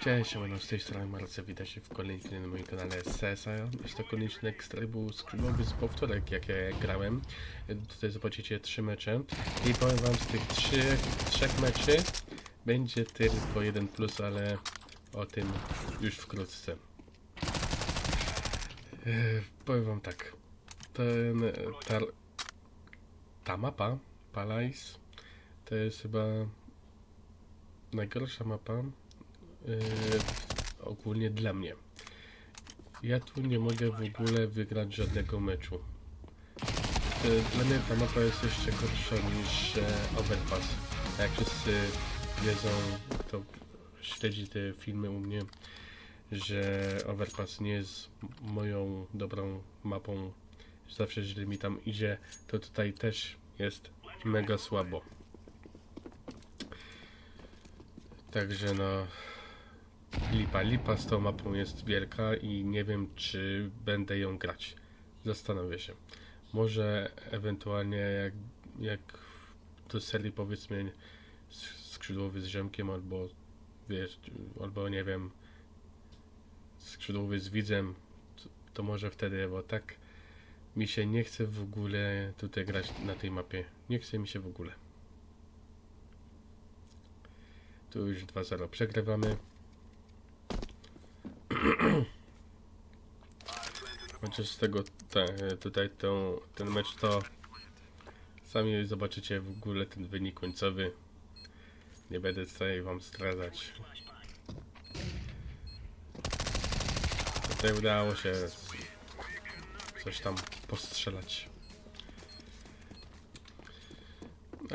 Cześć, siemano, z tej strony Marce, witaj się w kolejnym filmie na moim kanale SSA. Jest to konieczny ekstrybu skrzydłowy z powtórek, jakie grałem. Tutaj zobaczycie trzy mecze. I powiem wam, z tych trzy, trzech meczy będzie tylko jeden plus, ale o tym już wkrótce. E, powiem wam tak. Ten, ta, ta mapa, Palais, to jest chyba najgorsza mapa Yy, ogólnie dla mnie. Ja tu nie mogę w ogóle wygrać żadnego meczu. Yy, Dla mnie ta mapa jest jeszcze gorsza niż e, Overpass. A Jak wszyscy wiedzą, to śledzi te filmy u mnie, że Overpass nie jest moją dobrą mapą. Zawsze źle mi tam idzie, to tutaj też jest mega słabo. Także no, Lipa, lipa z tą mapą jest wielka i nie wiem, czy będę ją grać. Zastanowię się. Może ewentualnie jak, jak do serii powiedzmy skrzydłowy z ziomkiem albo wiesz, albo nie wiem skrzydłowy z widzem to, to może wtedy, bo tak mi się nie chce w ogóle tutaj grać na tej mapie. Nie chce mi się w ogóle. Tu już 2-0 przegrywamy. Chociaż z tego te, tutaj tą, ten mecz to sami zobaczycie w ogóle ten wynik końcowy. Nie będę tutaj wam zdradzać. Tutaj udało się coś tam postrzelać.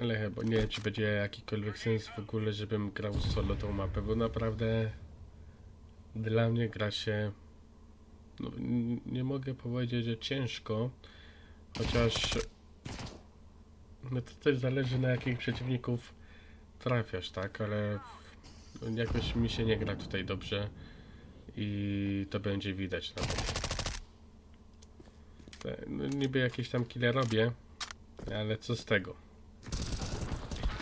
Ale chyba nie wiem, czy będzie jakikolwiek sens w ogóle, żebym grał solo tą mapę, bo naprawdę dla mnie gra się no, nie mogę powiedzieć, że ciężko, chociaż no to też zależy na jakich przeciwników trafiasz, tak, ale no, jakoś mi się nie gra tutaj dobrze i to będzie widać na to. Te- No, niby jakieś tam kile robię, ale co z tego?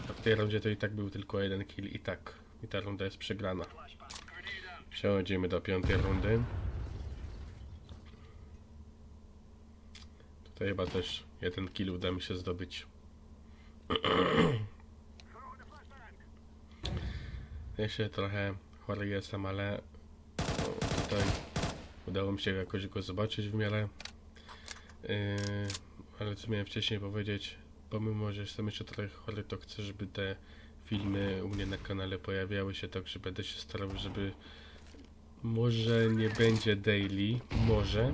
A w tej rundzie to i tak był tylko jeden kill i tak. I ta runda jest przegrana. Przechodzimy do piątej rundy. Tutaj chyba też jeden kill uda mi się zdobyć. Jeszcze trochę chory jestem, ale tutaj udało mi się jakoś go zobaczyć w miarę. Yy, ale co miałem wcześniej powiedzieć, pomimo, że jestem jeszcze trochę chory, to chcę, żeby te filmy u mnie na kanale pojawiały się, także będę się starał, żeby może nie będzie daily, może,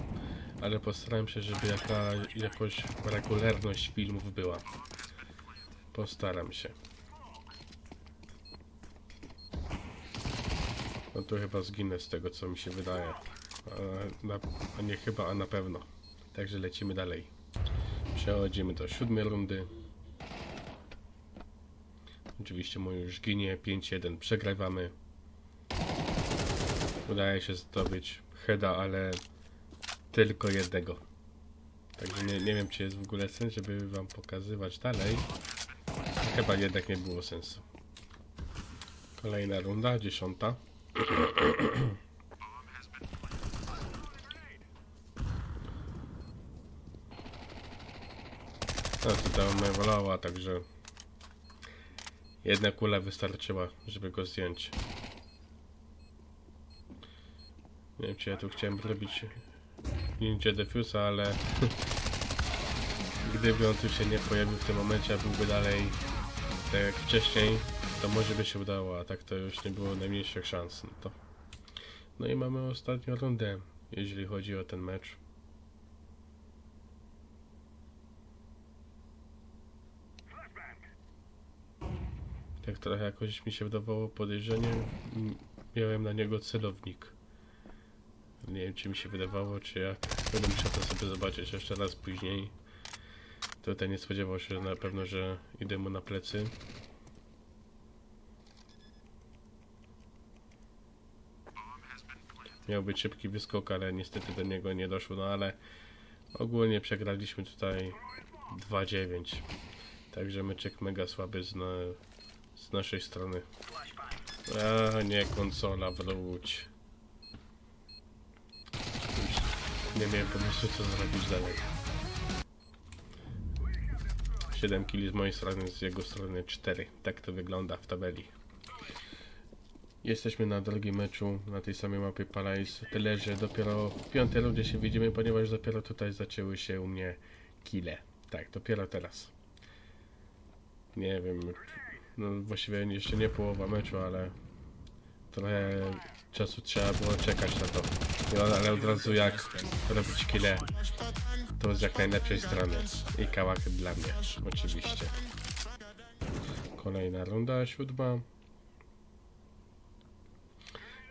ale postaram się, żeby jaka, jakoś regularność filmów była. Postaram się. No to chyba zginę z tego, co mi się wydaje. A, na, a nie chyba, a na pewno. Także lecimy dalej. Przechodzimy do siódmej rundy. Oczywiście mój już ginie. 5-1 przegrywamy. Udaje się zdobyć heada, ale tylko jednego. Także nie, nie wiem, czy jest w ogóle sens, żeby wam pokazywać dalej. Chyba jednak nie było sensu. Kolejna runda, dziesiąta. No, tutaj mamy wolała, także jedna kula wystarczyła, żeby go zdjąć. Nie wiem, czy ja tu chciałem robić ninja defusa, ale gdyby on tu się nie pojawił w tym momencie, a byłby dalej tak jak wcześniej, to może by się udało, a tak to już nie było najmniejszych szans. No, to. no i mamy ostatnią rundę, jeżeli chodzi o ten mecz. Tak trochę jakoś mi się wydawało podejrzenie, miałem na niego celownik. Nie wiem, czy mi się wydawało, czy jak. Będę musiał to sobie zobaczyć jeszcze raz później. Tutaj nie spodziewał się na pewno, że idę mu na plecy. Miał być szybki wyskok, ale niestety do niego nie doszło. No ale ogólnie przegraliśmy tutaj 2-9. Także meczek mega słaby z, na, z naszej strony. A nie konsola, wróć. Już nie miałem pomysłu co zrobić dalej. 7 kili z mojej strony, z jego strony 4. Tak to wygląda w tabeli. Jesteśmy na drugim meczu na tej samej mapie Palais. Tyle, że dopiero w piątej rundzie się widzimy, ponieważ dopiero tutaj zaczęły się u mnie kile. Tak, dopiero teraz. Nie wiem, no właściwie jeszcze nie połowa meczu, ale trochę czasu trzeba było czekać na to. Ale od razu jak robić kile, to z jak najlepszej strony. I kałak dla mnie, oczywiście. Kolejna runda, siódma.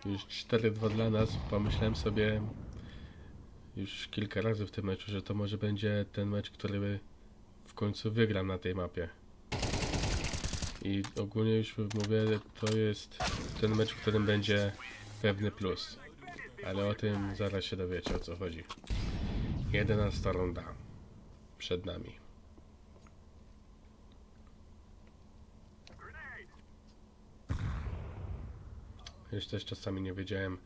Już 4-2 dla nas. Pomyślałem sobie już kilka razy w tym meczu, że to może będzie ten mecz, który w końcu wygram na tej mapie. I ogólnie już mówię, to jest ten mecz, w którym będzie pewny plus. Ale o tym zaraz się dowiecie o co chodzi. 11 runda przed nami. Już też czasami nie wiedziałem,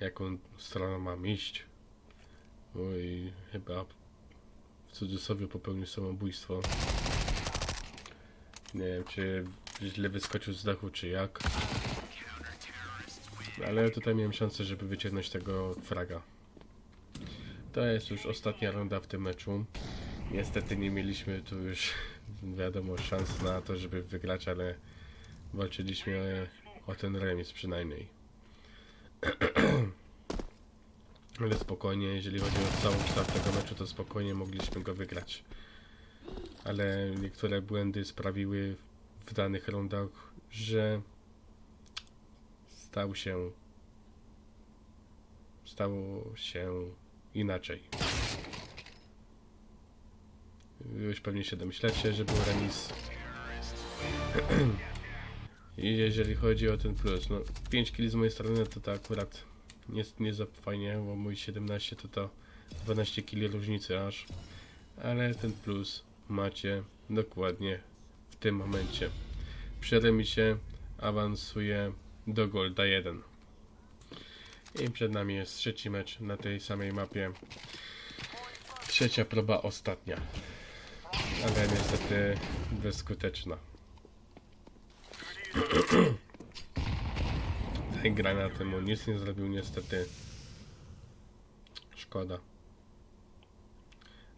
jaką stroną mam iść. Oj, chyba w cudzysłowie popełnił samobójstwo. Nie wiem, czy źle wyskoczył z dachu, czy jak. Ale tutaj miałem szansę, żeby wyciągnąć tego fraga. To jest już ostatnia runda w tym meczu. Niestety nie mieliśmy tu już, wiadomo, szans na to, żeby wygrać, ale walczyliśmy o ten remis przynajmniej. Ale spokojnie, jeżeli chodzi o cały kształt tego meczu, to spokojnie mogliśmy go wygrać. Ale niektóre błędy sprawiły w danych rundach, że stał się stało się inaczej. Już pewnie się domyślacie, że był remis. I jeżeli chodzi o ten plus, no 5 kg z mojej strony to to akurat nie, nie za fajnie, bo mój 17 to to 12 kg różnicy aż. Ale ten plus macie dokładnie w tym momencie. Przy remisie awansuje do Golda 1. I przed nami jest trzeci mecz na tej samej mapie. Trzecia próba ostatnia. Ale niestety bezskuteczna. Ten granatem mu nic nie zrobił niestety. Szkoda.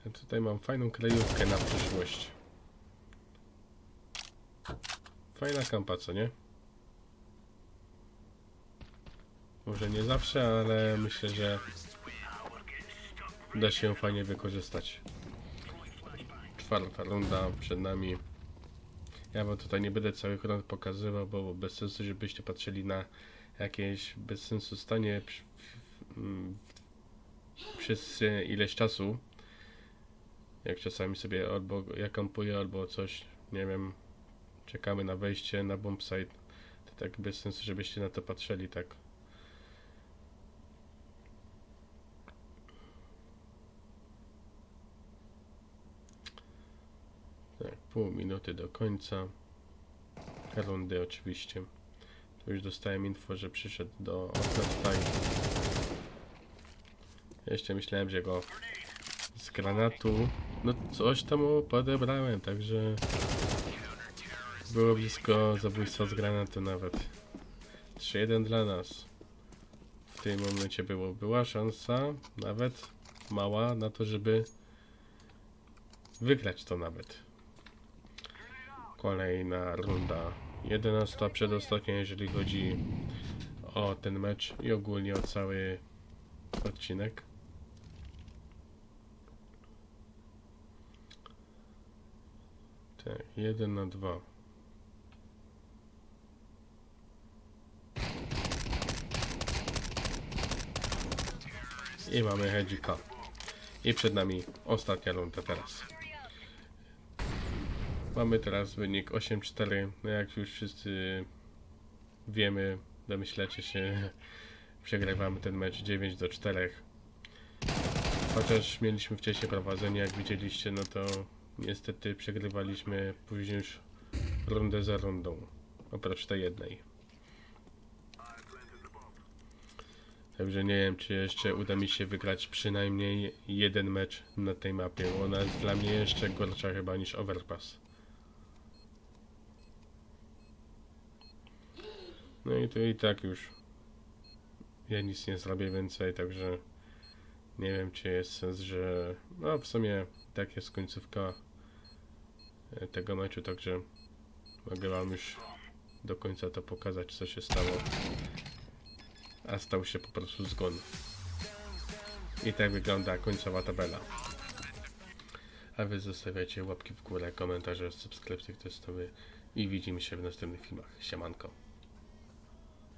Ja tutaj mam fajną krajówkę na przyszłość. Fajna kampa, co nie? Może nie zawsze, ale myślę, że da się ją fajnie wykorzystać. Czwarta runda przed nami. Ja wam tutaj nie będę całych rund pokazywał, bo bez sensu, żebyście patrzyli na jakieś bez sensu stanie przez ileś czasu. Jak czasami sobie albo ja kampuję, albo coś, nie wiem, czekamy na wejście na bombsite. To tak bez sensu, żebyście na to patrzyli, tak. Tak, pół minuty do końca rundy oczywiście. Tu już dostałem info, że przyszedł do Offertaj. Jeszcze myślałem, że go z granatu, no coś tam podebrałem, także było blisko zabójstwa z granatu nawet. 3-1 dla nas. W tym momencie było, była szansa, nawet mała, na to, żeby wygrać to nawet. Kolejna runda. 11 przedostatnia, jeżeli chodzi o ten mecz i ogólnie o cały odcinek. Tak, 1 na 2. I mamy Hedzika. I przed nami ostatnia runda teraz. Mamy teraz wynik 8-4. No jak już wszyscy wiemy, domyślacie się, przegrywamy ten mecz 9 do 4. Chociaż mieliśmy wcześniej prowadzenie, jak widzieliście, no to niestety przegrywaliśmy później już rundę za rundą. Oprócz tej jednej. Także nie wiem, czy jeszcze uda mi się wygrać przynajmniej jeden mecz na tej mapie, ona jest dla mnie jeszcze gorsza chyba niż Overpass. No i to i tak już ja nic nie zrobię więcej, także nie wiem, czy jest sens, że no w sumie tak jest końcówka e, tego meczu, także mogę wam już do końca to pokazać, co się stało. A stał się po prostu zgon. I tak wygląda końcowa tabela. A wy zostawiacie łapki w górę, komentarze, subskrypcje testowe i widzimy się w następnych filmach. Siemanko.